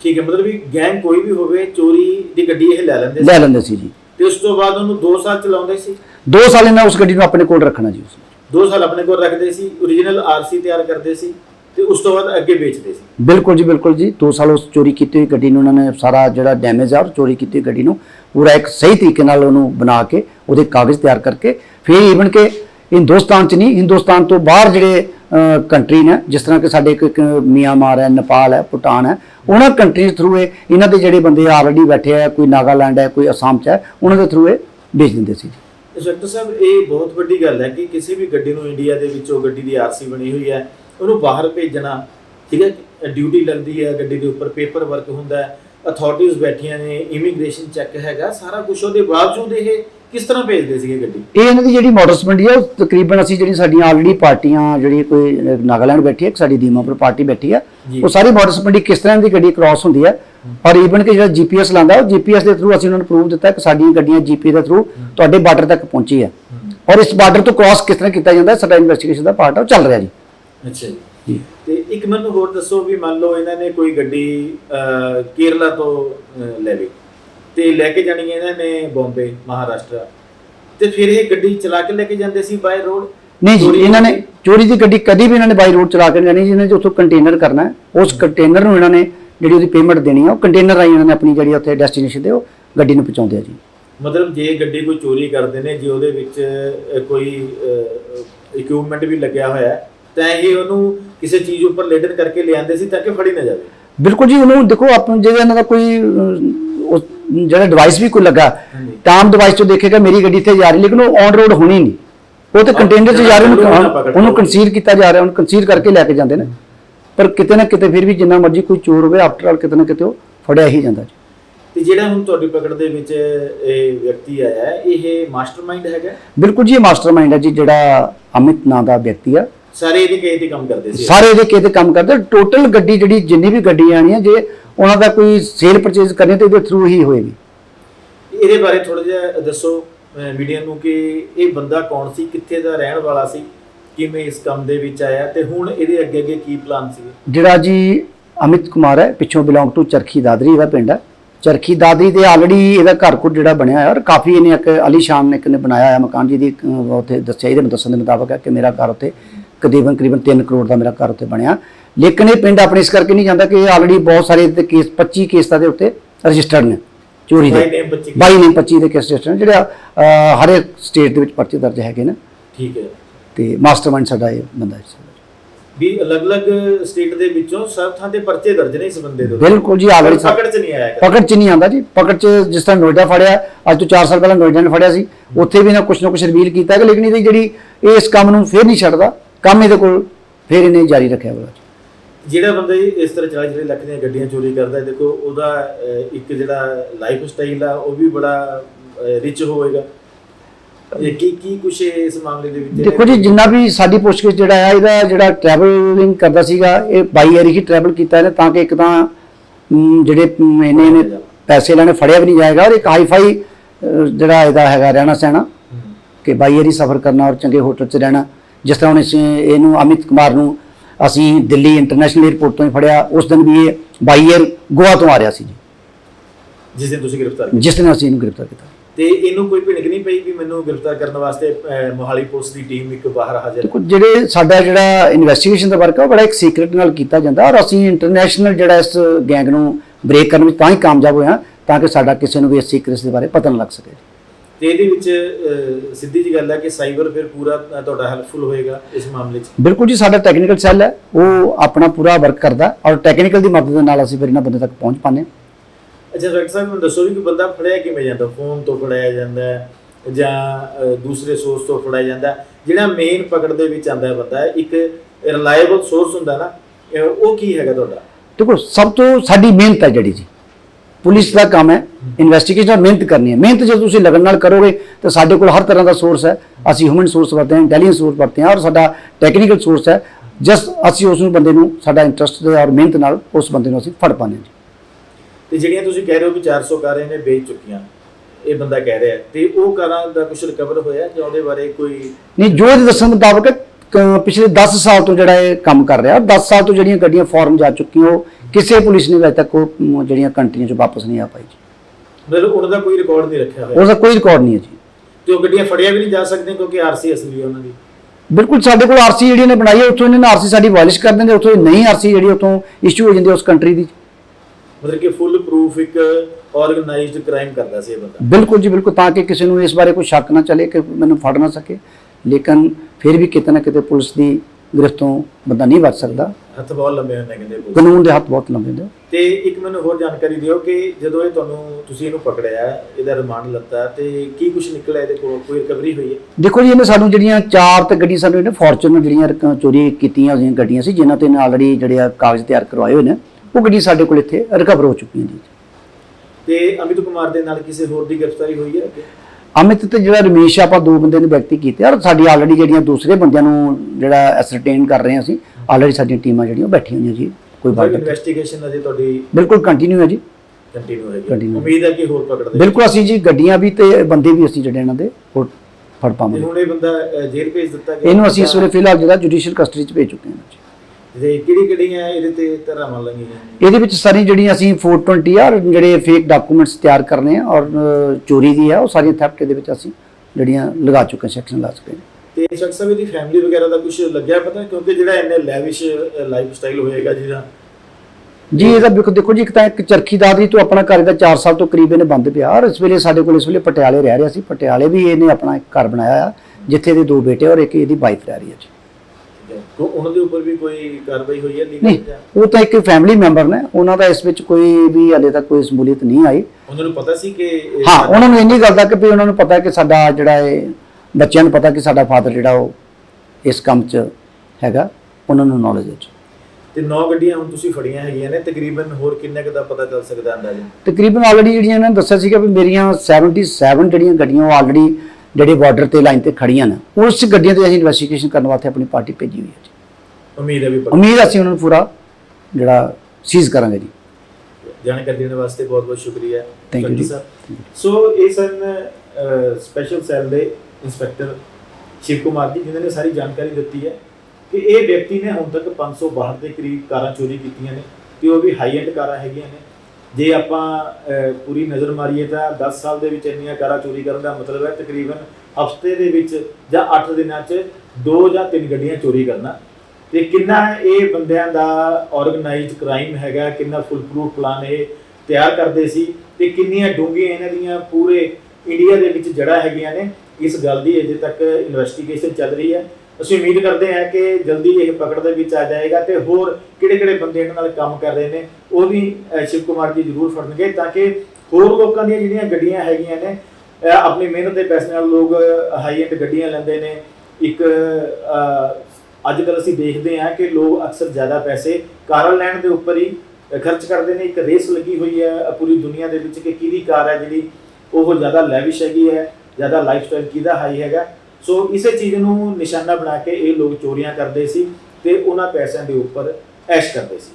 ਠੀਕ ਹੈ ਮਤਲਬ ਵੀ ਗੈਂਗ ਕੋਈ ਵੀ ਹੋਵੇ ਚੋਰੀ ਦੀ ਗੱਡੀ ਇਹ ਲੈ ਲੈਂਦੇ ਲੈ ਸੀ ਲੈਂਦੇ ਸੀ ਜੀ। ਤੇ ਉਸ ਤੋਂ ਬਾਅਦ ਉਹਨੂੰ 2 ਸਾਲ ਚਲਾਉਂਦੇ ਸੀ? 2 ਸਾਲ ਇਹਨਾਂ ਉਸ ਗੱਡੀ ਨੂੰ ਆਪਣੇ ਕੋਲ ਰੱਖਣਾ ਜੀ। ਉਸ 2 ਸਾਲ ਆਪਣੇ ਕੋਲ ਰੱਖਦੇ ਸੀ origignal ਆਰਸੀ ਤਿਆਰ ਕਰਦੇ ਸੀ। ਤੇ ਉਸ ਤੋਂ ਬਾਅਦ ਅੱਗੇ ਵੇਚਦੇ ਸੀ। ਬਿਲਕੁਲ ਜੀ ਬਿਲਕੁਲ ਜੀ। 2 ਸਾਲ ਉਸ ਚੋਰੀ ਕੀਤੀ ਹੋਈ ਗੱਡੀ ਨੂੰ ਉਹਨਾਂ ਨੇ ਸਾਰਾ ਜਿਹੜਾ ਡੈਮੇਜ ਆ ਉਹ ਚੋਰੀ ਕੀਤੀ ਹੋਈ ਗੱਡੀ ਨੂੰ ਪੂਰਾ ਇੱਕ ਸਹੀ ਤਰੀਕੇ ਨਾਲ ਉਹਨੂੰ ਬਣਾ ਕੇ ਉਹਦੇ ਕਾਗਜ਼ ਤਿਆਰ ਕਰਕੇ ਫਿਰ ਈਵਨ ਕਿ ਹਿੰਦੁਸਤਾਨ ਚ ਨਹੀਂ ਹਿੰਦੁਸਤਾਨ ਤੋਂ ਬਾਹਰ ਜਿਹੜੇ ਕੰਟਰੀ ਨੇ ਜਿਸ ਤਰ੍ਹਾਂ ਕਿ ਸਾਡੇ ਇੱਕ ਮਿਆਂਮਾਰ ਹੈ ਨੇਪਾਲ ਹੈ ਭੂਟਾਨ ਹੈ ਉਹਨਾਂ ਕੰਟਰੀਜ਼ ਥਰੂ ਇਹ ਇਹਨਾਂ ਦੇ ਜਿਹੜੇ ਬੰਦੇ ਆਲਰੇਡੀ ਬੈਠੇ ਆ ਕੋਈ ਨਾਗਾਲੈਂਡ ਹੈ ਕੋਈ ਅਸਾਮ ਚ ਹੈ ਉਹਨਾਂ ਦੇ ਥਰੂ ਇਹ ਵੇਚ ਦਿੰਦੇ ਸੀ ਇੰਸਪੈਕਟਰ ਸਾਹਿਬ ਇਹ ਬਹੁਤ ਵੱਡੀ ਗੱਲ ਹੈ ਕਿ ਕਿਸੇ ਵੀ ਗੱਡੀ ਨੂੰ ਇੰਡੀਆ ਦੇ ਵਿੱਚੋਂ ਗੱਡੀ ਦੀ ਆਰਸੀ ਬਣੀ ਹੋਈ ਹੈ ਉਹਨੂੰ ਬਾਹਰ ਭੇਜਣਾ ਠੀਕ ਹੈ ਡਿਊਟੀ ਲੱਗਦੀ ਹੈ ਗੱਡੀ ਦੇ ਉੱਪਰ ਪੇਪਰ ਵਰਕ ਹੁੰਦਾ ਹੈ ਅਥਾਰਟੀਜ਼ ਬੈਠੀਆਂ ਨੇ ਇਮੀਗ੍ਰੇਸ਼ਨ ਚੈੱਕ ਹੈਗਾ ਸਾਰਾ ਕੁਝ ਉਹਦੇ ਬਾਵਜੂਦ ਇਹ ਕਿਸ ਤਰ੍ਹਾਂ ਭੇਜਦੇ ਸੀਗੇ ਗੱਡੀ? ਇਹ ਇਹਨਾਂ ਦੀ ਜਿਹੜੀ ਮੋਟਰਸ ਮੰਡੀ ਹੈ ਉਹ ਤਕਰੀਬਨ ਅਸੀਂ ਜਿਹੜੀ ਸਾਡੀਆਂ ਆਲਰੇਡੀ ਪਾਰਟੀਆਂ ਜਿਹੜੀ ਕੋਈ ਨਾਗਾਲੈਂਡ ਬੈਠੀ ਹੈ ਸਾਡੀ ਦੀਮਾਪੁਰ ਪਾਰਟੀ ਬੈਠੀ ਜੀ। ਉਹ ਸਾਰੀ ਮੋਟਰਸ ਮੰਡੀ ਕਿਸ ਤਰ੍ਹਾਂ ਦੀ ਗੱਡੀ ਕ੍ਰਾਸ ਹੁੰਦੀ ਹੈ ਔਰ ਈਵਨ ਕਿ ਜਿਹੜਾ ਜੀਪੀਐਸ ਲਾਂਦਾ ਉਹ ਜੀਪੀਐਸ ਦੇ ਥਰੂ ਅਸੀਂ ਉਹਨਾਂ ਨੂੰ ਪ੍ਰੂਫ ਦਿੱਤਾ ਕਿ ਸਾਡੀਆਂ ਗੱਡੀਆਂ ਜੀਪੀ ਦੇ ਥਰੂ ਤੁਹਾਡੇ ਬਾਰਡਰ ਤੱਕ ਪਹੁੰਚੀ ਹੈ। ਔਰ ਇਸ ਬਾਰਡਰ ਤੋਂ ਕ੍ਰਾਸ ਕਿਸ ਤਰ੍ਹਾਂ ਕੀਤਾ ਜਾਂਦਾ ਸਾਡਾ ਇਨਵੈਸਟੀਗੇਸ਼ਨ ਦਾ ਪਾਰਟ ਉਹ ਚੱਲ ਰਿਹਾ ਜੀ। ਅੱਛਾ ਜੀ। ਤੇ ਇੱਕ ਮੈਨੂੰ ਹੋਰ ਦੱਸੋ ਵੀ ਮੰਨ ਲਓ ਇਹਨਾਂ ਨੇ ਕੋਈ ਗੱਡੀ ਕੇਰਲਾ ਤੋਂ ਲੈ ਲਈ ਤੇ ਲੈ ਕੇ ਜਾਣੀ ਇਹਨਾਂ ਨੇ ਬੰਬੇ ਮਹਾਰਾਸ਼ਟਰ। ਤੇ ਫਿਰ ਇਹ ਗੱਡੀ ਚਲਾ ਕੇ ਲੈ ਕੇ ਜਾਂਦੇ ਸੀ ਬਾਈ ਰੋਡ ਨਹੀਂ ਜੀ ਇਹਨਾਂ ਨੇ ਚੋਰੀ ਦੀ ਗੱਡੀ ਕਦੀ ਵੀ ਇਹਨਾਂ ਨੇ ਬਾਈ ਰੋਡ ਚਲਾ ਕੇ ਜਾਣੀ ਜਿਹਨੇ ਉੱਥੋਂ ਕੰਟੇਨਰ ਕਰਨਾ ਉਸ ਕੰਟੇਨਰ ਨੂੰ ਇਹਨਾਂ ਨੇ ਜਿਹੜੀ ਉਹਦੀ ਪੇਮੈਂਟ ਦੇਣੀ ਹੈ ਉਹ ਕੰਟੇਨਰ ਰਾਹੀਂ ਇਹਨਾਂ ਨੇ ਆਪਣੀ ਜਿਹੜੀ ਉੱਥੇ ਡੈਸਟੀਨੇਸ਼ਨ ਤੇ ਉਹ ਗੱਡੀ ਨੂੰ ਪਹੁੰਚਾਉਂਦੇ ਆ ਜੀ। ਮਤਲਬ ਜੇ ਗੱਡੀ ਕੋਈ ਚੋਰੀ ਕਰਦੇ ਨੇ ਜੇ ਉਹਦੇ ਵਿੱਚ ਕੋਈ ਇਕਵਿਪਮੈਂਟ ਵੀ ਲੱਗਿਆ ਹੋਇਆ ਹੈ, ਤਾਂ ਇਹ ਉਹਨੂੰ ਕਿਸੇ ਚੀਜ਼ ਉੱਪਰ ਲੇਡਨ ਕਰਕੇ ਲਿਆਂਦੇ ਸੀ ਤਾਂ ਕਿ ਫੜੀ ਨਾ ਜਾਵੇ। ਬਿਲਕੁਲ ਜੀ ਉਹਨੂੰ ਦੇਖੋ ਆਪਾਂ ਜੇ ਇਹਨਾਂ ਦਾ ਕੋਈ ਜਿਹੜਾ ਡਿਵਾਈਸ ਵੀ ਕੋਈ ਲੱਗਾ ਆਮ ਡਿਵਾਈਸ ਤੋਂ ਦੇਖੇਗਾ ਮੇਰੀ ਗੱਡੀ ਇੱਥੇ ਜਾ ਰਹੀ ਲੇਕਿਨ ਉਹ ਔਨ ਰੋਡ ਹੋਣੀ ਨਹੀਂ। ਉਹ ਤੇ ਕੰਟੇਨਰ 'ਚ ਜਾ ਰਿਹਾ ਉਹਨੂੰ ਉਹਨੂੰ। ਕੰਸੀਲ ਕੀਤਾ ਜਾ ਰਿਹਾ ਉਹਨੂੰ ਕੰਸੀਲ ਕਰਕੇ ਲੈ ਕੇ ਜਾਂਦੇ ਨੇ। ਪਰ ਕਿਤੇ ਨਾ ਕਿਤੇ ਫਿਰ ਵੀ ਜਿੰਨਾ ਮਰਜ਼ੀ ਕੋਈ ਚੋਰ ਹੋਵੇ ਆਫਟਰ ਆਲ ਕਿਤੇ ਨਾ ਕਿਤੇ ਉਹ ਫੜਿਆ ਹੀ ਜਾਂਦਾ ਜੀ। ਤੇ ਜਿਹੜਾ ਹੁਣ ਤੁਹਾਡੀ ਪਕੜ ਦੇ ਵਿੱਚ ਇਹ ਵਿਅਕਤੀ ਆਇਆ ਹੈ, ਇਹ ਮਾਸਟਰਮਾਈਂਡ ਹੈਗਾ? ਬਿਲਕੁਲ ਜੀ ਇਹ ਮਾਸਟਰਮਾਈਂਡ ਹੈ ਜੀ ਜਿਹੜਾ ਅਮਿਤ ਨਾਂ ਦਾ ਵਿਅਕਤੀ ਆ। ਸਾਰੇ ਇਹਦੇ ਕਿਸੇ ਤੇ ਕੰਮ ਕਰਦੇ ਸੀ। ਸਾਰੇ ਇਹਦੇ ਕਿਤੇ ਕੰਮ ਕਰਦੇ ਟੋਟਲ ਗੱਡੀ ਜਿਹੜੀ ਜਿੰਨੀ ਵੀ ਗੱਡੀ ਆਣੀਆਂ ਜੇ ਉਹਨਾਂ ਦਾ ਕੋਈ ਸੇਲ ਪਰਚੇਜ਼ ਕਰਨੀ ਤੇ ਇਹਦੇ ਥਰੂ ਹੀ ਹੋਏਗੀ। ਇਹਦੇ ਬਾਰੇ ਥੋੜਾ ਜਿਹਾ ਦੱਸੋ ਮੀਡੀਆ ਨੂੰ ਕਿ ਇਹ ਬੰਦਾ ਕੌਣ ਸੀ ਕਿੱਥੇ ਦਾ ਰਹਿਣ ਵਾਲਾ ਸੀ ਕਿਵੇਂ ਇਸ ਕੰਮ ਦੇ ਵਿੱਚ ਆਇਆ ਤੇ ਹੁਣ ਇਹਦੇ ਅੱਗੇ ਅੱਗੇ ਕੀ ਪਲਾਨ ਸੀ? ਜਿਹੜਾ ਜੀ ਅਮਿਤ ਕੁਮਾਰ ਹੈ ਪਿੱਛੋਂ ਬਿਲੋਂਗ ਟੂ ਚਰਖੀ ਦਾਦਰੀ ਇਹਦਾ ਪਿੰਡ ਹੈ। ਚਰਖੀ ਦਾਦਰੀ ਦੇ ਆਲਰੇਡੀ ਇਹਦਾ ਘਰ ਕੁ ਜਿਹੜਾ ਬਣਿਆ ਹੋਇਆ ਔਰ ਕਾਫੀ ਇਹਨੇ ਇੱਕ ਅਲੀਸ਼ਾਨ ਇੱਕ ਨੇ ਬਣਾਇਆ ਹੋਇਆ ਮਕਾਨ ਜਿਹਦੀ ਉੱਥੇ ਦੱਸਿਆ ਇਹਦੇ ਦੱਸਣ ਦੇ ਮੁਤਾਬਕ ਹੈ ਕਿ ਮੇਰਾ ਘਰ ਉੱਥੇ ਕਰੀਬਨ ਕਰੀਬਨ 3 ਕਰੋੜ ਦਾ ਮੇਰਾ ਘਰ ਉੱਥੇ ਬਣਿਆ। ਲੇਕਿਨ ਇਹ ਪਿੰਡ ਆਪਣੇ ਇਸ ਕਰਕੇ ਨਹੀਂ ਜਾਂਦਾ ਕਿ ਇਹ ਆਲਰੇਡੀ ਬਹੁਤ ਸਾਰੇ ਇਹਦੇ ਕੇਸ 25 ਕੇਸਾਂ ਦੇ ਉੱਤੇ ਰਜਿਸਟਰਡ ਨੇ ਚੋਰੀ ਦੇ। ਨੇਮ 25 22 ਨਹੀਂ 25 ਦੇ ਕੇਸ ਰਜਿਸਟਰਡ ਜਿਹੜਾ ਹਰ ਇੱਕ ਸਟੇਟ ਦੇ ਵਿੱਚ ਪਰਚੇ ਦਰਜ ਹੈਗੇ ਨੇ। ਠੀਕ ਹੈ। ਤੇ ਮਾਸਟਰਮਾਈਂਡ ਸਾਡਾ ਇਹ ਬੰਦਾ ਹੈ। ਵੀ ਅਲੱਗ-ਅਲੱਗ ਸਟੇਟ ਦੇ ਵਿੱਚੋਂ ਸਭ ਥਾਂ ਤੇ ਪਰਚੇ ਦਰਜ ਨੇ ਇਸ ਬੰਦੇ ਦੇ ਬਿਲਕੁਲ ਜੀ ਆਲਰੇਡੀ ਪਕੜ ਚ ਨਹੀਂ ਆਇਆ। ਪਕੜ ਚ ਨਹੀਂ ਆਂਦਾ ਜੀ। ਪਕੜ ਚ ਜਿਸ ਤਰ੍ਹਾਂ ਨੋਇਡਾ ਫੜਿਆ ਅੱਜ ਤੋਂ 4 ਸਾਲ ਪਹਿਲਾਂ ਨੋਇਡਾ ਨੇ ਫੜਿਆ ਸੀ। ਉੱਥੇ ਵੀ ਨਾ ਕੁਛ ਨਾ ਕੁਛ ਰਿਵੀਲ ਕੀਤਾ ਕਿ ਲੇਕਿਨ ਇਹਦੀ ਜਿਹੜੀ ਇਹ ਇਸ ਕੰਮ ਨੂੰ ਫੇਰ ਨਹੀਂ ਛੱਡਦਾ। ਕੰਮ ਇਹਦੇ ਕੋਲ ਫੇਰ ਇਹਨੇ ਜਾਰੀ ਰੱਖਿਆ ਹੋਇਆ। ਜਿਹੜਾ ਬੰਦਾ ਜੀ ਇਸ ਤਰ੍ਹਾਂ 40 ਲੱਖ ਦੀਆਂ ਗੱਡੀਆਂ ਚੋਰੀ ਕਰਦਾ ਹੈ ਦੇਖੋ ਉਹਦਾ ਅਹ, ਇੱਕ ਜਿਹੜਾ ਲਾਈਫ ਸਟਾਈਲ ਆ ਉਹ ਵੀ ਬੜਾ ਰਿਚ ਹੋਵੇਗਾ ਇਹ ਕੀ ਕੀ ਕੁਛ ਇਸ ਮਾਮਲੇ ਦੇ ਵਿੱਚ ਦੇਖੋ ਜੀ ਜਿੰਨਾ ਵੀ ਸਾਡੀ ਪੁੱਛਗਿੱਛ ਜਿਹੜਾ ਆ ਇਹਦਾ ਜਿਹੜਾ ਟਰੈਵਲਿੰਗ ਕਰਦਾ ਸੀਗਾ ਇਹ ਬਾਈ ਏਅਰ ਹੀ ਟਰੈਵਲ ਕੀਤਾ ਇਹਨੇ ਤਾਂ ਕਿ ਇੱਕ ਤਾਂ ਅਮ, ਜਿਹੜੇ ਅਮ, ਇੰਨੇ ਇੰਨੇ ਪੈਸੇ ਲੈਣੇ ਫੜਿਆ ਵੀ ਨਹੀਂ ਜਾਏਗਾ ਔਰ ਇੱਕ ਹਾਈਫਾਈ ਜਿਹੜਾ ਇਹਦਾ ਹੈਗਾ ਰਹਿਣਾ ਸਹਿਣਾ ਕਿ ਬਾਈ ਏਅਰ ਹੀ ਸਫ਼ਰ ਕਰਨਾ ਔਰ ਚੰਗੇ ਹੋਟਲ 'ਚ ਰਹਿਣਾ। ਜਿਸ ਤਰ੍ਹਾਂ ਹੁਣ ਅਸੀਂ ਇਹਨੂੰ ਅਮਿਤ ਕੁਮਾਰ ਨੂੰ ਅਸੀਂ ਦਿੱਲੀ ਇੰਟਰਨੈਸ਼ਨਲ 에ਅਰਪੋਰਟ ਤੋਂ ਹੀ ਫੜਿਆ ਉਸ ਦਿਨ ਵੀ ਇਹ ਬਾਈ ਏਅਰ ਗੋਆ ਤੋਂ ਆ ਰਿਹਾ ਸੀ ਜੀ। ਜਿਸ ਦਿਨ ਤੁਸੀਂ ਗ੍ਰਿਫਤਾਰ ਕੀਤਾ? ਜਿਸ ਦਿਨ ਅਸੀਂ ਇਹਨੂੰ ਗ੍ਰਿਫਤਾਰ ਕੀਤਾ। ਤੇ ਇਹਨੂੰ ਕੋਈ ਭਿਣਕ ਨਹੀਂ ਪਈ ਵੀ ਮੈਨੂੰ ਗ੍ਰਿਫਤਾਰ ਕਰਨ ਵਾਸਤੇ ਮੋਹਾਲੀ ਪੁਲਿਸ ਦੀ ਟੀਮ ਇੱਕ ਬਾਹਰ ਹਾਜ਼ਰ ਹੈ ਜਿਹੜੇ ਸਾਡਾ ਜਿਹੜਾ ਇਨਵੈਸਟੀਗੇਸ਼ਨ ਦਾ ਵਰਕ ਹੈ ਉਹ ਬੜਾ ਇੱਕ ਸੀਕ੍ਰੀਟ ਨਾਲ ਕੀਤਾ ਜਾਂਦਾ ਔਰ ਅਸੀਂ ਇੰਟਰਨੈਸ਼ਨਲ ਜਿਹੜਾ ਇਸ ਗੈਂਗ ਨੂੰ ਬ੍ਰੇਕ ਕਰਨ ਵਿੱਚ ਤਾਂ ਹੀ ਕਾਮਯਾਬ ਹੋਏ ਹਾਂ ਤਾਂ ਕਿ ਸਾਡਾ ਕਿਸੇ ਨੂੰ ਵੀ ਇਸ ਸੀਕ੍ਰੇਟਸ ਦੇ ਬਾਰੇ ਪਤਾ ਨਾ ਲੱਗ ਸਕੇ। ਤੇ ਇਹਦੇ ਵਿੱਚ ਸਿੱਧੀ ਜੀ ਗੱਲ ਹੈ ਕਿ ਸਾਈਬਰ ਫਿਰ ਪੂਰਾ ਤੁਹਾਡਾ ਹੈਲਪਫੁਲ ਹੋਏਗਾ ਇਸ ਮਾਮਲੇ 'ਚ। ਬਿਲਕੁਲ ਜੀ ਸਾਡਾ ਟੈਕਨੀਕਲ ਸੈੱਲ ਹੈ ਉਹ ਆਪਣਾ ਪੂਰਾ ਵਰਕ ਕਰਦਾ ਔਰ ਟੈਕਨੀਕਲ ਦੀ ਮਦਦ ਨਾਲ ਅਸੀਂ ਫਿਰ ਇਹਨਾਂ ਬੰਦੇ ਤੱਕ ਪਹੁੰਚ ਪਾਉਂਦੇ ਹਾਂ। ਅੱਛਾ ਡਾਕਟਰ ਸਾਹਿਬ ਮੈਨੂੰ ਦੱਸੋ ਵੀ ਕਿ ਬੰਦਾ ਫੜਿਆ ਕਿਵੇਂ ਜਾਂਦਾ? ਫੋਨ ਤੋਂ ਫੜਿਆ ਜਾਂਦਾ ਜਾਂ ਦੂਸਰੇ ਸੋਰਸ ਤੋਂ ਫੜਿਆ ਜਾਂਦਾ? ਜਿਹੜਾ ਮੇਨ ਪਕੜ ਦੇ ਵਿੱਚ ਆਂਦਾ ਹੈ ਬੰਦਾ ਇੱਕ ਰਿਲਾਇਬਲ ਸੋਰਸ ਹੁੰਦਾ ਨਾ ਉਹ ਕੀ ਹੈਗਾ ਤੁਹਾਡਾ? ਦੇਖੋ ਸਭ ਤੋਂ ਸਾਡੀ ਮਿਹਨਤ ਹੈ ਜਿਹੜੀ ਜੀ। ਪੁਲਿਸ ਦਾ ਕੰਮ ਹੈ ਇਨਵੈਸਟੀਗੇਸ਼ਨ ਔਰ ਮਿਹਨਤ ਕਰਨੀ ਹੈ। ਮਿਹਨਤ ਜੇ ਤੁਸੀਂ ਲਗਨ ਨਾਲ ਕਰੋਗੇ ਤਾਂ ਸਾਡੇ ਕੋਲ ਹਰ ਤਰ੍ਹਾਂ ਦਾ ਸੋਰਸ ਹੈ। ਅਸੀਂ ਹਿਊਮਨ ਸੋਰਸ ਵਰਤਦੇ ਹਾਂ ਇੰਟੈਲੀਜੈਂਸ ਸੋਰਸ ਵਰਤਦੇ ਹਾਂ ਔਰ ਸਾਡਾ ਟੈਕਨੀਕਲ ਸੋਰਸ ਹੈ। ਜਸ ਅਸੀਂ ਉਸ ਨੂੰ ਬੰਦੇ ਨੂੰ ਸਾਡਾ ਇੰਟਰਸਟ ਦੇ ਔਰ ਮਿਹਨਤ ਨਾਲ ਉਸ ਬੰਦੇ ਨੂੰ ਅਸੀਂ ਫੜ ਪਾਉਂਦੇ ਹਾਂ ਜੀ। ਤੇ ਜਿਹੜੀਆਂ ਤੁਸੀਂ ਕਹਿ ਰਹੇ ਹੋ ਕਿ 400 ਕਾਰਾਂ ਇਹਨੇ ਵੇਚ ਚੁੱਕੀਆਂ ਇਹ ਬੰਦਾ ਕਹਿ ਰਿਹਾ ਤੇ ਉਹ ਕਾਰਾਂ ਦਾ ਕੁਝ ਰਿਕਵਰ ਹੋਇਆ ਜਾਂ ਉਹਦੇ ਬਾਰੇ ਕੋਈ ਨਹੀਂ ਜੋ ਇਹਦੇ ਦੱਸਣ ਮੁਤਾਬਕ ਪਿਛਲੇ 10 ਸਾਲ ਤੋਂ ਜਿਹੜਾ ਇਹ ਕੰਮ ਕਰ ਰਿਹਾ 10 ਸਾਲ ਤੋਂ ਜਿਹੜੀਆਂ ਗੱਡੀਆਂ ਫੋਰਨ ਜਾ ਚੁੱਕੀਆਂ ਉਹ ਕਿਸੇ ਪੁਲਿਸ ਨੇ ਅਜੇ ਤੱਕ ਉਹ ਮ, ਜਿਹੜੀਆਂ ਕੰਟਰੀਆਂ 'ਚ ਵਾਪਸ ਨਹੀਂ ਆ ਪਾਈ ਜੀ। ਮਤਲਬ ਉਹਨਾਂ ਦਾ ਕੋਈ ਰਿਕਾਰਡ ਨਹੀਂ ਰੱਖਿਆ ਹੋਇਆ। ਉਹਦਾ ਕੋਈ ਰਿਕਾਰਡ ਨਹੀਂ ਹੈ ਜੀ। ਤੇ ਉਹ ਗੱਡੀਆਂ ਫੜੀਆਂ ਵੀ ਨਹੀਂ ਜਾ ਸਕਦੀਆਂ ਕਿਉਂਕਿ ਆਰਸੀ ਅਸਲੀ ਹੈ ਉਹਨਾਂ ਦੀ। ਬਿਲਕੁਲ ਸਾਡੇ ਕੋਲ ਆਰਸੀ ਜਿਹੜੀ ਨੇ ਬਣਾਈ ਹੈ ਉੱਥੋਂ ਇਹਨਾਂ ਨੇ ਆਰਸੀ ਸਾਡੀ ਵਾਇਲਿਸ਼ ਕਰ ਦਿੰਦੇ ਉੱਥੋਂ ਇਹ ਨਹੀਂ ਆਰਸੀ ਜਿਹੜੀ ਉੱਥੋਂ ਇਸ਼ੂ ਹੋ ਜਾਂਦੀ ਹੈ ਉਸ ਕੰਟਰੀ ਦੀ। ਮਤਲਬ ਕਿ ਫੁੱਲ ਪ੍ਰੂਫ ਇੱਕ ਆਰਗੇਨਾਈਜ਼ਡ ਕ੍ਰਾਈਮ ਕਰਦਾ ਸੀ ਇਹ ਬੰਦਾ। ਬਿਲਕੁਲ ਜੀ ਬਿਲਕੁਲ ਤਾਂ ਕਿ ਕਿਸੇ ਨੂੰ ਇਸ ਬਾਰੇ ਕੋਈ ਸ਼ੱਕ ਨਾ ਚੱਲੇ ਕਿ ਮੈਨੂੰ ਫੜ ਨਾ ਸਕੇ। ਲੇਕਿਨ ਫਿਰ ਵੀ ਕਿਤੇ ਨਾ ਕਿਤੇ ਪੁਲਿਸ ਦੀ ਗ੍ਰਿਫਤ ਤੋਂ ਬੰਦਾ ਨਹੀਂ ਬਚ ਸਕਦਾ। ਹੱਥ ਬਹੁਤ ਲੰਬੇ ਹੁੰਦੇ ਕਹਿੰਦੇ ਪੁਲਿਸ ਕਾਨੂੰਨ ਦੇ ਹੱਥ ਬਹੁਤ ਲੰਬੇ ਹੁੰਦੇ ਤੇ ਇੱਕ ਮੈਨੂੰ ਹੋਰ ਜਾਣਕਾਰੀ ਦਿਓ ਕਿ ਜਦੋਂ ਇਹ ਤੁਹਾਨੂੰ ਤੁਸੀਂ ਇਹਨੂੰ ਪਕੜਿਆ ਇਹਦਾ ਰਿਮਾਂਡ ਲੱਤਾ ਤੇ ਕੀ ਕੁਝ ਨਿਕਲਿਆ ਇਹਦੇ ਕੋਲ? ਕੋਈ ਰਿਕਵਰੀ ਹੋਈ ਹੈ? ਦੇਖੋ ਜੀ ਇਹਨੇ ਸਾਨੂੰ ਜਿਹੜੀਆਂ ਚਾਰ ਤੇ ਗੱਡੀ ਸਾਨੂੰ ਇਹਨੇ ਫੋਰਚੂਨਰ ਜਿਹੜੀਆਂ ਰਕ- ਚੋਰੀ ਕੀਤੀਆਂ ਹੋਈਆਂ ਗੱਡੀਆਂ ਸੀ ਜਿਨ੍ਹਾਂ ਤੇ ਆਲਰੇਡੀ ਜਿਹੜੇ ਆ ਕਾਗਜ਼ ਤਿਆਰ ਕਰਵਾਏ ਹੋਏ ਨੇ ਉਹ ਗੱਡੀ ਸਾਡੇ ਕੋਲ ਇੱਥੇ ਰਿਕਵਰ ਹੋ ਚੁੱਕੀਆਂ ਜੀ। ਤੇ ਅਮਿਤ ਕੁਮਾਰ ਦੇ ਨਾਲ ਕਿਸੇ ਹੋਰ ਦੀ ਗ੍ਰਿਫਤਾਰੀ ਹੋਈ ਹੈ? ਅਮਿਤ ਤੇ ਜਿਹੜਾ ਰਮੇਸ਼ ਆਪਾਂ ਦੋ ਬੰਦੇ ਨੇ ਵਿਅਕਤੀ ਕੀਤੇ ਔਰ ਸਾਡੀ ਆਲਰੇਡੀ ਜਿਹੜੀਆਂ ਦੂਸਰੇ ਬੰਦਿਆਂ ਨੂੰ ਜਿਹੜਾ ਐਸਰਟੇਨ ਕਰ ਰਹੇ ਹਾਂ ਅਸੀਂ ਆਲਰੇਡੀ ਸਾਡੀਆਂ ਟੀਮਾਂ ਜਿਹੜੀਆਂ ਬੈਠੀਆਂ ਹੋਈਆਂ ਜੀ ਕੋਈ ਬਾਤ ਨਹੀਂ ਇਨਵੈਸਟੀਗੇਸ਼ਨ ਅਜੇ ਤੁਹਾਡੀ ਬਿਲਕੁਲ ਕੰਟੀਨਿਊ ਹੈ ਜੀ। Continue Continue। ਉਮੀਦ ਹੈ ਕਿ ਹੋਰ ਪਕੜਦੇ ਬਿਲਕੁਲ ਅਸੀਂ ਜੀ ਗੱਡੀਆਂ ਵੀ ਤੇ ਬੰਦੇ ਵੀ ਅਸੀਂ ਜਿਹੜੇ ਇਹਨਾਂ ਦੇ ਫੜ ਪਾਵਾਂਗੇ। ਹੁਣ ਇਹ ਬੰਦਾ ਜੇਲ੍ਹ ਭੇਜ ਦਿੱਤਾ ਗਿਆ। ਇਹਨੂੰ ਅਸੀਂ ਇਸ ਵੇਲੇ ਫਿਲਹਾਲ ਜਿਹੜਾ ਜੁਡੀਸ਼ੀਅਲ ਕਸਟਡੀ 'ਚ ਭੇਜ ਚੁੱਕੇ ਹਾਂ ਜੀ। ਤੇ ਕਿਹੜੀ ਕਿਹੜੀਆਂ ਇਹਦੇ ਤੇ ਧਾਰਾਵਾਂ ਲੱਗੀਆਂ ਇਹਦੇ ਵਿੱਚ ਸਾਰੀ ਜਿਹੜੀਆਂ ਅਸੀਂ 420 ਆ ਜਿਹੜੇ ਫੇਕ ਡਾਕੂਮੈਂਟਸ ਤਿਆਰ ਕਰਨੇ ਆ ਔਰ ਚੋਰੀ ਦੀ ਆ ਉਹ ਸਾਰੀਆਂ ਥੈਫਟ ਦੇ ਵਿੱਚ ਅਸੀਂ ਜਿਹੜੀਆਂ ਲਗਾ ਚੁੱਕੇ ਸੈਕਸ਼ਨ ਲਾ ਚੁੱਕੇ ਤੇ ਸ਼ਖਸ ਸਾਹਿਬ ਦੀ ਫੈਮਿਲੀ ਵਗੈਰਾ ਦਾ ਕੁਝ ਲੱਗਿਆ ਪਤਾ? ਕਿਉਂਕਿ ਜਿਹੜਾ ਇੰਨੇ ਲੈਵਿਸ਼ ਲਾਈਫ ਸਟਾਈਲ ਹੋਏਗਾ ਜਿਹਦਾ ਜੀ ਇਹਦਾ ਦੇਖੋ ਦੇਖੋ ਜੀ ਇੱਕ ਤਾਂ ਇੱਕ ਚਰਖੀ ਦਾਦਰੀ ਤੋਂ ਆਪਣਾ ਘਰ ਦਾ 4 ਸਾਲ ਤੋਂ ਕਰੀਬ ਇਹਨੇ ਬੰਦ ਪਿਆ। ਔਰ ਇਸ ਵੇਲੇ ਸਾਡੇ ਕੋਲ ਇਸ ਵੇਲੇ ਪਟਿਆਲੇ ਰਹਿ ਰਿਹਾ ਸੀ। ਪਟਿਆਲੇ ਵੀ ਇਹਨੇ ਆਪਣਾ ਇੱਕ ਘਰ ਬਣਾਇਆ ਜਿੱਥੇ ਇਹਦੇ ਦੋ ਬੇਟੇ ਔਰ ਇੱਕ ਇਹਦੀ ਵਾਈਫ ਰਹਿ ਰਹੀ ਹੈ ਜੀ। ਕੋ ਉਹਨਾਂ ਦੇ ਉੱਪਰ ਵੀ ਕੋਈ ਕਾਰਵਾਈ ਹੋਈ ਹੈ ਨਹੀਂ ਲੀਗਲ ਉਹ ਤਾਂ ਇੱਕ ਫੈਮਿਲੀ ਮੈਂਬਰ ਨੇ ਉਹਨਾਂ ਦਾ ਇਸ ਵਿੱਚ ਕੋਈ ਵੀ ਹਲੇ ਤੱਕ ਕੋਈ ਸਮੂਲੀਅਤ ਨਹੀਂ ਆਈ। ਉਹਨਾਂ ਨੂੰ ਪਤਾ ਸੀ ਕਿ ਇਹ ਹਾਂ ਸਾਡਾ- ਉਹਨਾਂ ਨੂੰ ਇੰਨੀ ਗੱਲ ਦਾ ਕਿ ਵੀ ਉਹਨਾਂ ਨੂੰ ਪਤਾ ਕਿ ਸਾਡਾ ਜਿਹੜਾ ਇਹ ਬੱਚਿਆਂ ਨੂੰ ਪਤਾ ਕਿ ਸਾਡਾ ਫਾਦਰ ਜਿਹੜਾ ਉਹ ਇਸ ਕੰਮ 'ਚ ਹੈਗਾ ਉਹਨਾਂ ਨੂੰ ਨੌਲੇਜ ਹੈ ਜੀ। ਤੇ ਨੌ ਗੱਡੀਆਂ ਹੁਣ ਤੁਸੀਂ ਫੜੀਆਂ ਹੈਗੀਆਂ ਨੇ ਤਕਰੀਬਨ ਹੋਰ ਕਿੰਨੇ ਕੁ ਦਾ ਪਤਾ ਚੱਲ ਸਕਦਾ ਅੰਦਾਜ਼ਾ? ਤਕਰੀਬਨ ਆਲਰੇਡੀ ਜਿਹੜੀਆਂ ਇਹਨਾਂ ਨੇ ਦੱਸਿਆ ਸੀਗਾ ਵੀ ਮੇਰੀਆਂ 77 ਜਿਹੜੀਆਂ ਗੱਡੀਆਂ ਉਹ ਆਲਰੇਡੀ ਜਿਹੜੇ ਬਾਰਡਰ ਤੇ ਲਾਈਨ ਤੇ ਖੜੀਆਂ ਨੇ ਉਸ ਗੱਡੀਆਂ ਤੇ ਅਸੀਂ ਇਨਵੈਸਟੀਗੇਸ਼ਨ ਕਰਨ ਵਾਸਤੇ ਆਪਣੀ ਪਾਰਟੀ ਭੇਜੀ ਹੋਈ ਹੈ ਜੀ। ਉਮੀਦ ਹੈ ਵੀ ਉਮੀਦ ਅਸੀਂ ਉਹਨਾਂ ਨੂੰ ਪੂਰਾ ਜਿਹੜਾ ਸੀਜ਼ ਕਰਾਂਗੇ ਜੀ। ਜਾਣਕਾਰੀ ਦੇਣ ਵਾਸਤੇ ਬਹੁਤ ਬਹੁਤ ਸ਼ੁਕਰੀਆ। Thank you ਸਰ ਸੋ ਇਹ ਸਨ ਸਪੈਸ਼ਲ ਸੈੱਲ ਦੇ ਇੰਸਪੈਕਟਰ ਸ਼ਿਵ ਕੁਮਾਰ ਜੀ ਜਿਨ੍ਹਾਂ ਨੇ ਸਾਰੀ ਜਾਣਕਾਰੀ ਦਿੱਤੀ ਹੈ ਕਿ ਇਹ ਵਿਅਕਤੀ ਨੇ ਹੁਣ ਤੱਕ 562 ਦੇ ਕਰੀਬ ਕਾਰਾਂ ਚੋਰੀ ਕੀਤੀਆਂ ਨੇ ਤੇ ਉਹ ਵੀ ਹਾਈ ਐਂਡ ਕਾਰਾਂ ਹੈਗੀਆਂ ਨੇ। ਜੇ ਆਪਾਂ ਪੂਰੀ ਨਜ਼ਰ ਮਾਰੀਏ ਤਾਂ 10 ਸਾਲ ਦੇ ਵਿੱਚ ਇੰਨੀਆਂ ਕਾਰਾਂ ਚੋਰੀ ਕਰਨ ਦਾ ਮਤਲਬ ਹੈ ਤਕਰੀਬਨ ਹਫ਼ਤੇ ਦੇ ਵਿੱਚ ਜਾਂ 8 ਦਿਨਾਂ 'ਚ ਦੋ ਜਾਂ ਤਿੰਨ ਗੱਡੀਆਂ ਚੋਰੀ ਕਰਨਾ। ਤੇ ਕਿੰਨਾ ਇਹ ਬੰਦਿਆਂ ਦਾ ਆਰਗੇਨਾਈਜ਼ਡ ਕ੍ਰਾਈਮ ਹੈਗਾ, ਕਿੰਨਾ ਫੁੱਲ ਪ੍ਰੂਫ ਪਲਾਨ ਇਹ ਤਿਆਰ ਕਰਦੇ ਸੀ ਤੇ ਕਿੰਨੀਆਂ ਡੂੰਘੀਆਂ ਇਹਨਾਂ ਦੀਆਂ ਪੂਰੇ ਇੰਡੀਆ ਦੇ ਵਿੱਚ ਜੜਾ ਹੈਗੀਆਂ ਨੇ, ਇਸ ਗੱਲ ਦੀ ਅਜੇ ਤੱਕ ਇਨਵੈਸਟੀਗੇਸ਼ਨ ਚੱਲ ਰਹੀ ਹੈ। ਅਸੀਂ ਉਮੀਦ ਕਰਦੇ ਹਾਂ ਕਿ ਜਲਦੀ ਇਹ ਪਕੜ ਦੇ ਵਿੱਚ ਆ ਜਾਏਗਾ ਤੇ ਹੋਰ ਕਿਹੜੇ ਕਿਹੜੇ ਬੰਦੇ ਇਹਨਾਂ ਨਾਲ ਕੰਮ ਕਰ ਰਹੇ ਨੇ ਉਹ ਵੀ ਸ਼ਿਵ ਕੁਮਾਰ ਜੀ ਜ਼ਰੂਰ ਫੜਨਗੇ ਤਾਂ ਕਿ ਹੋਰ ਲੋਕਾਂ ਦੀਆਂ ਜਿਹੜੀਆਂ ਗੱਡੀਆਂ ਹੈਗੀਆਂ ਨੇ ਆਪਣੀ ਮਿਹਨਤ ਦੇ ਪੈਸੇ ਨਾਲ ਲੋਕ ਹਾਈ ਐਂਡ ਗੱਡੀਆਂ ਲੈਂਦੇ ਨੇ। ਇੱਕ ਅੱਜ ਕੱਲ੍ਹ ਅਸੀਂ ਦੇਖਦੇ ਹਾਂ ਕਿ ਲੋਕ ਅਕਸਰ ਜ਼ਿਆਦਾ ਪੈਸੇ ਕਾਰਾਂ ਲੈਣ ਦੇ ਉੱਪਰ ਹੀ ਖਰਚ ਕਰਦੇ ਨੇ। ਇੱਕ ਰੇਸ ਲੱਗੀ ਹੋਈ ਹੈ ਪੂਰੀ ਦੁਨੀਆ ਦੇ ਵਿੱਚ ਕਿ ਕਿਹਦੀ ਕਾਰ ਹੈ ਜਿਹੜੀ ਉਹ ਜ਼ਿਆਦਾ ਲੈਵਿਸ਼ ਹੈਗੀ ਹੈ, ਜ਼ਿਆਦਾ ਲਾਈਫਸਟਾਈਲ ਕਿਹਦਾ ਹਾਈ ਹੈਗਾ। ਸੋ ਇਸੇ ਚੀਜ਼ ਨੂੰ ਨਿਸ਼ਾਨਾ ਬਣਾ ਕੇ ਇਹ ਲੋਕ ਚੋਰੀਆਂ ਕਰਦੇ ਸੀ ਤੇ ਉਹਨਾਂ ਪੈਸਿਆਂ ਦੇ ਉੱਪਰ ਐਸ਼ ਕਰਦੇ ਸੀ।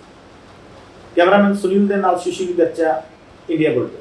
ਕੈਮਰਾਮੈਨ ਸੁਨੀਲ ਦੇ ਨਾਲ ਸੁਸ਼ੀਲ ਗਰਚਾ ਇੰਡੀਆ ਬੁਲਟ